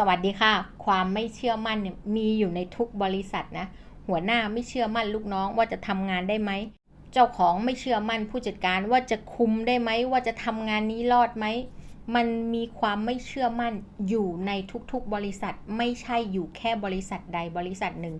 สวัสดีค่ะ ความไม่เชื่อมั่นเนี่ยมีอยู่ในทุกบริษัทนะ หัวหน้าไม่เชื่อมั่นลูกน้องว่าจะทำงานได้ไหม เจ้าของไม่เชื่อมั่นผู้จัดการว่าจะคุมได้ไหม ว่าจะทำงานนี้รอดไหม มันมีความไม่เชื่อมั่นอยู่ในทุกๆบริษัท ไม่ใช่อยู่แค่บริษัทใดบริษัทหนึ่ง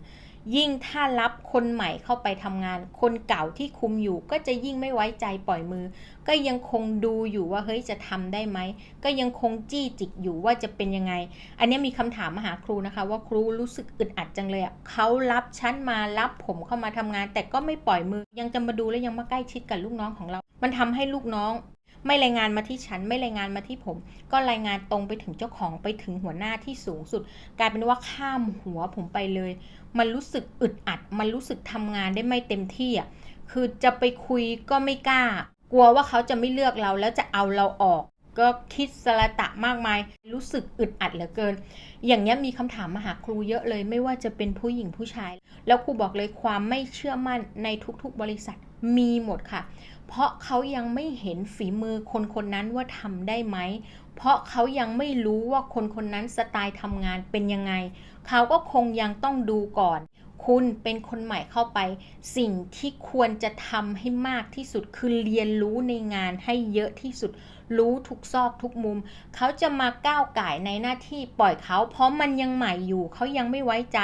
ยิ่งถ้ารับคนใหม่เข้าไปทำงาน คนเก่าที่คุมอยู่ก็จะยิ่งไม่ไว้ใจปล่อยมือ ก็ยังคงดูอยู่ว่าเฮ้ยจะทำได้ไหม ก็ยังคงจี้จิกอยู่ว่าจะเป็นยังไง อันนี้มีคำถามมาหาครูนะคะ ว่าครูรู้สึกอึดอัดจังเลยอะเขารับฉันมารับผมเข้ามาทำงาน แต่ก็ไม่ปล่อยมือ ยังจะมาดูและยังมาใกล้ชิดกับลูกน้องของเรา มันทำให้ลูกน้อง ไม่รายงานมาที่ฉัน ไม่รายงานมาที่ผม ก็รายงานตรงไปถึงเจ้าของไปถึงหัวหน้าที่สูงสุด กลายเป็นว่าข้ามหัวผมไปเลย มันรู้สึกอึดอัด มันรู้สึกทำงานได้ไม่เต็มที่อะคือจะไปคุยก็ไม่กล้า กลัวว่าเขาจะไม่เลือกเราแล้วจะเอาเราออก ก็คิดสละตะมากมาย รู้สึกอึดอัดเหลือเกิน อย่างเงี้มีคำถามมาหาครูเยอะเลย ไม่ว่าจะเป็นผู้หญิงผู้ชาย แล้วครูบอกเลยความไม่เชื่อมั่นในทุกๆบริษัทมีหมดค่ะ เพราะเขายังไม่เห็นฝีมือคนคนนั้นว่าทำได้ไหม เพราะเขายังไม่รู้ว่าคนคนนั้นสไตล์ทำงานเป็นยังไง เขาก็คงยังต้องดูก่อน คุณเป็นคนใหม่เข้าไป สิ่งที่ควรจะทำให้มากที่สุดคือเรียนรู้ในงานให้เยอะที่สุด รู้ทุกซอกทุกมุม เขาจะมาก้าวไก่ในหน้าที่ปล่อยเขา เพราะมันยังใหม่อยู่ เขายังไม่ไว้ใจ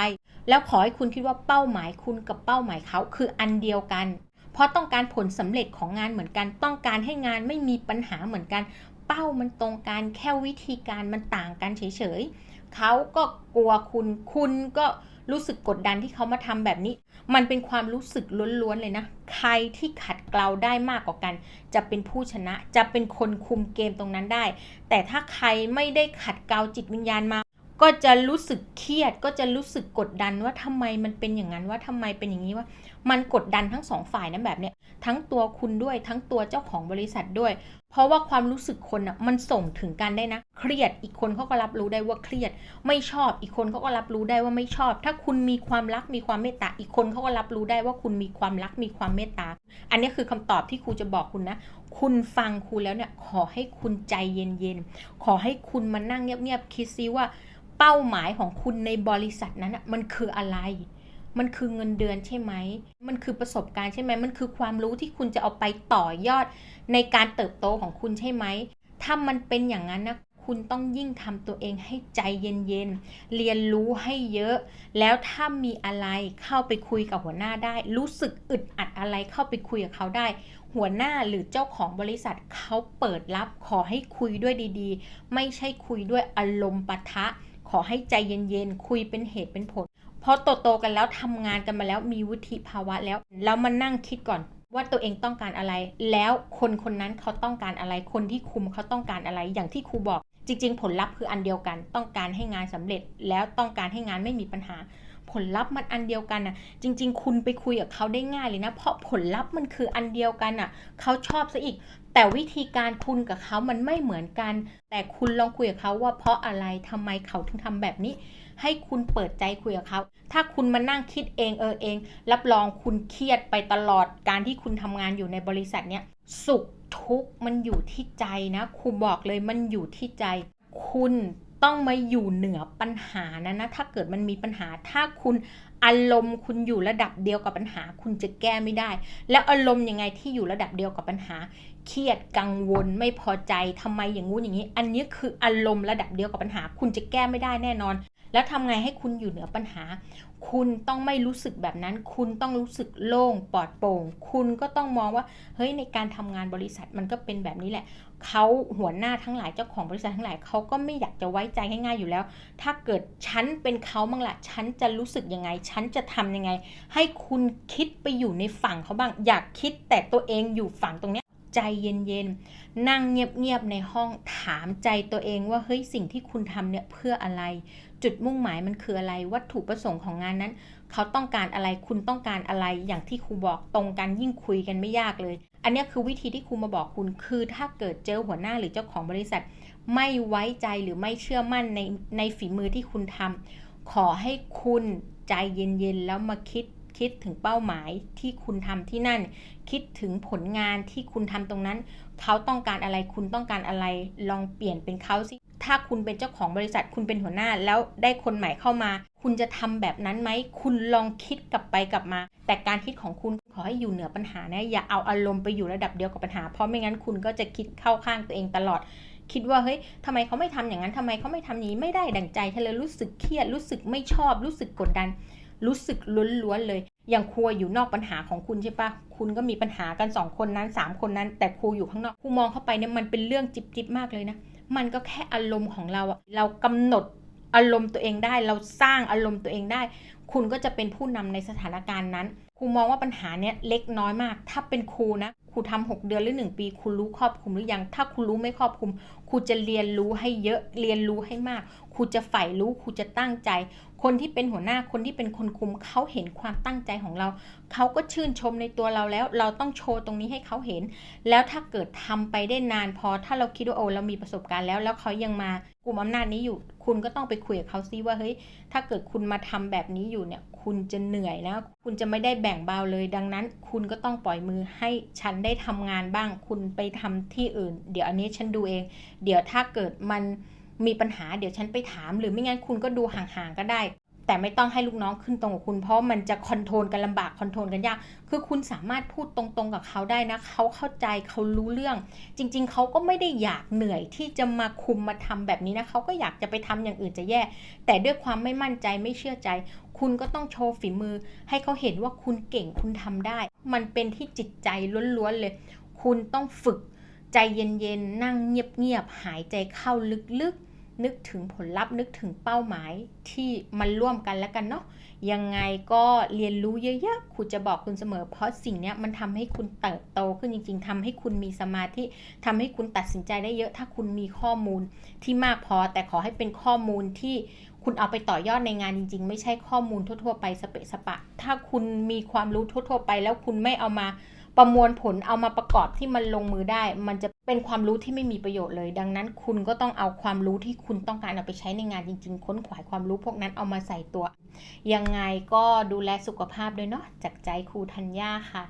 แล้วขอให้คุณคิดว่าเป้าหมายคุณกับเป้าหมายเขาคืออันเดียวกัน เพราะต้องการผลสำเร็จของงานเหมือนกัน ต้องการให้งานไม่มีปัญหาเหมือนกัน เป้ามันตรงกันแค่วิธีการมันต่างกันเฉยๆเขาก็กลัวคุณคุณก็รู้สึกกดดันที่เขามาทำแบบนี้ มันเป็นความรู้สึกล้วนๆเลยนะ ใครที่ขัดเกลาได้มากกว่ากัน จะเป็นผู้ชนะ จะเป็นคนคุมเกมตรงนั้นได้ แต่ถ้าใครไม่ได้ขัดเกลาจิตวิญญาณมา ก็จะรู้สึกเครียดก็จะรู้สึกกดดันว่าทำไมมันเป็นอย่างนั้นว่าทำไมเป็นอย่างนี้ว่ามันกดดันทั้งสองฝ่ายนะแบบเนี้ยทั้งตัวคุณด้วยทั้งตัวเจ้าของบริษัทด้วย เพราะว่าความรู้สึกคนอะมันส่งถึงกันได้นะ เครียดอีกคนเขาก็รับรู้ได้ว่าเครียด ไม่ชอบอีกคนเขาก็รับรู้ได้ว่าไม่ชอบ ถ้าคุณมีความรักมีความเมตตาอีกคนเขาก็รับรู้ได้ว่าคุณมีความรักมีความเมตตา อันนี้คือคำตอบที่ครูจะบอกคุณนะ คุณฟังครูแล้วเนี่ยขอให้คุณใจเย็นๆขอให้คุณมานั่งเงียบๆคิดซิว่า เป้าหมายของคุณในบริษัทนั้นมันคืออะไร มันคือเงินเดือนใช่ไหม มันคือประสบการณ์ใช่ไหม มันคือความรู้ที่คุณจะเอาไปต่อยอดในการเติบโตของคุณใช่ไหม ถ้ามันเป็นอย่างนั้นนะคุณต้องยิ่งทำตัวเองให้ใจเย็นๆ เรียนรู้ให้เยอะ แล้วถ้ามีอะไรเข้าไปคุยกับหัวหน้าได้ รู้สึกอึดอัดอะไรเข้าไปคุยกับเขาได้ หัวหน้าหรือเจ้าของบริษัทเขาเปิดรับขอให้คุยด้วยดีๆ ไม่ใช่คุยด้วยอารมณ์ปะทะ อให้ใจเย็นๆ คุยเป็นเหตุเป็นผล เพราะโตๆกันแล้วทำงานกันมาแล้วมีวุฒิภาวะแล้ว แล้วมานั่งคิดก่อนว่าตัวเองต้องการอะไร แล้วคนคนนั้นเขาต้องการอะไร คนที่คุมเขาต้องการอะไร อย่างที่ครูบอก จริง ๆ ผลลัพธ์คืออันเดียวกัน ต้องการให้งานสำเร็จ แล้วต้องการให้งานไม่มีปัญหา ผลลัพธ์มันอันเดียวกันน่ะ จริง ๆ คุณไปคุยกับเขาได้ง่ายเลยนะ เพราะผลลัพธ์มันคืออันเดียวกันน่ะ เขาชอบซะอีก แต่วิธีการคุณกับเขามันไม่เหมือนกัน แต่คุณลองคุยกับเขาว่าเพราะอะไรทำไมเขาถึงทำแบบนี้ ให้คุณเปิดใจคุยกับเขา ถ้าคุณมานั่งคิดเองเออเอง รับรองคุณเครียดไปตลอดการที่คุณทำงานอยู่ในบริษัทเนี้ย สุขทุกข์มันอยู่ที่ใจนะครูบอกเลยมันอยู่ที่ใจ คุณ ต้องมาอยู่เหนือปัญหานะนะถ้าเกิดมันมีปัญหาถ้าคุณอารมณ์คุณอยู่ระดับเดียวกับปัญหา คุณจะแก้ไม่ได้ แล้วอารมณ์ยังไงที่อยู่ระดับเดียวกับปัญหา เครียดกังวลไม่พอใจทำไมอย่างงู้นอย่างนี้ อันนี้คืออารมณ์ระดับเดียวกับปัญหา คุณจะแก้ไม่ได้แน่นอน แล้วทำไงให้คุณอยู่เหนือปัญหา คุณต้องไม่รู้สึกแบบนั้น คุณต้องรู้สึกโล่งปลอดโปร่ง คุณก็ต้องมองว่า เฮ้ยในการทำงานบริษัทมันก็เป็นแบบนี้แหละ เขาหัวหน้าทั้งหลายเจ้าของบริษัททั้งหลายเขาก็ไม่อยากจะไว้ใจง่ายๆอยู่แล้ว ถ้าเกิดฉันเป็นเขาบ้างละฉันจะรู้สึกยังไง ฉันจะทำยังไง ให้คุณคิดไปอยู่ในฝั่งเขาบ้าง อยากคิดแต่ตัวเองอยู่ฝั่งตรงนี้ใจเย็นๆ นั่งเงียบๆ ในห้องถามใจตัวเองว่าเฮ้ยสิ่งที่คุณทำเนี่ยเพื่ออะไร จุดมุ่งหมายมันคืออะไร วัตถุประสงค์ของงานนั้น เขาต้องการอะไรคุณต้องการอะไรอย่างที่ครูบอกตรงกันยิ่งคุยกันไม่ยากเลย อันนี้คือวิธีที่ครูมาบอกคุณ คือถ้าเกิดเจอหัวหน้าหรือเจ้าของบริษัท ไม่ไว้ใจหรือไม่เชื่อมั่นในในฝีมือที่คุณทำขอให้คุณใจเย็นๆแล้วมาคิดคิดถึงเป้าหมายที่คุณทำที่นั่น คิดถึงผลงานที่คุณทำตรงนั้น เขาต้องการอะไรคุณต้องการอะไร ลองเปลี่ยนเป็นเขาสิ ถ้าคุณเป็นเจ้าของบริษัทคุณเป็นหัวหน้าแล้วได้คนใหม่เข้ามา คุณจะทำแบบนั้นไหม คุณลองคิดกลับไปกลับมา แต่การคิดของคุณขอให้อยู่เหนือปัญหานะอย่าเอาอารมณ์ไปอยู่ระดับเดียวกับปัญหา เพราะไม่งั้นคุณก็จะคิดเข้าข้างตัวเองตลอด คิดว่าเฮ้ยทำไมเขาไม่ทำอย่างนั้นทำไมเขาไม่ทำอย่านี้ไม่ได้ดั่งใจฉันเลยรู้สึกเครียดรู้สึกไม่ชอบ รู้สึกกดดัน รู้สึกล้วนๆเลยอย่างครัวอยู่นอกปัญหาของคุณใช่ปะคุณก็มีปัญหากันสองคนนั้นสามคนนั้น แต่ครูอยู่ข้างนอกครูมองเข้าไปเนี่ยมันเป็นเรื่องจิบจิบๆมากเลยนะ มันก็แค่อารมณ์ของเราอะเรากำหนดอารมณ์ตัวเองได้ เราสร้างอารมณ์ตัวเองได้คุณก็จะเป็นผู้นำในสถานการณ์นั้น ครูมองว่าปัญหาเนี้ยเล็กน้อยมาก ถ้าเป็นครูนะ ครูทำหกเดือนหรือหนึ่งปี คุณรู้ครอบคลุมหรือยัง ถ้าคุณรู้ไม่ครอบคลุม ครูจะเรียนรู้ให้เยอะ เรียนรู้ให้มาก ครูจะใฝ่รู้ ครูจะตั้งใจ คนที่เป็นหัวหน้า คนที่เป็นคนคุม เขาเห็นความตั้งใจของเรา เขาก็ชื่นชมในตัวเราแล้ว เราต้องโชว์ตรงนี้ให้เขาเห็น แล้วถ้าเกิดทำไปได้นานพอ ถ้าเราคิดว่าโอ้เรามีประสบการณ์แล้ว แล้วเขายังมากลุ่มอำนาจนี้อยู่ คุณก็ต้องไปคุยกับเขาซิว่าเฮ้ย ถ้าเกิดคุณมาทำแบบนี้อยู่เนี่ยคุณจะเหนื่อยนะ คุณจะไม่ได้แบ่งเบาเลย ดังนั้น คุณก็ต้องปล่อยมือให้ฉันได้ทำงานบ้าง คุณไปทำที่อื่น เดี๋ยวอันนี้ฉันดูเอง เดี๋ยวถ้าเกิดมันมีปัญหาเดี๋ยวฉันไปถาม หรือไม่งั้นคุณก็ดูห่างๆก็ได้ แต่ไม่ต้องให้ลูกน้องขึ้นตรงกับคุณ เพราะมันจะคอนโทรลกันลำบากคอนโทรลกันยาก คือคุณสามารถพูดตรงๆกับเขาได้นะ เขาเข้าใจเขารู้เรื่อง จริง ๆ เขาก็ไม่ได้อยากเหนื่อยที่จะมาคุมมาทำแบบนี้นะเขาก็อยากจะไปทำอย่างอื่นจะแย่ แต่ด้วยความไม่มั่นใจไม่เชื่อใจ คุณก็ต้องโชว์ฝีมือ ให้เขาเห็นว่าคุณเก่งคุณทำได้ มันเป็นที่จิตใจล้วนๆเลย คุณต้องฝึกใจเย็นๆนั่งเงียบๆหายใจเข้าลึกๆ นึกถึงผลลัพธ์นึกถึงเป้าหมายที่มันร่วมกันแล้วกันเนาะยังไงก็เรียนรู้เยอะๆครูจะบอกคุณเสมอ เพราะสิ่งนี้มันทำให้คุณเติบโตขึ้นจริง ๆทำให้คุณมีสมาธิทำให้คุณตัดสินใจได้เยอะ ถ้าคุณมีข้อมูลที่มากพอ แต่ขอให้เป็นข้อมูลที่คุณเอาไปต่อยอดในงานจริง ๆ ไม่ใช่ข้อมูลทั่วๆไปสเปะสปะ ถ้าคุณมีความรู้ทั่วๆไป แล้วคุณไม่เอามาประมวลผลเอามาประกอบที่มันลงมือได้ มันจะ เป็นความรู้ที่ไม่มีประโยชน์เลย ดังนั้นคุณก็ต้องเอาความรู้ที่คุณต้องการเอาไปใช้ในงานจริง ๆ ค้นขวายความรู้พวกนั้นเอามาใส่ตัว ยังไงก็ดูแลสุขภาพด้วยเนาะจากใจครูธัญญาค่ะ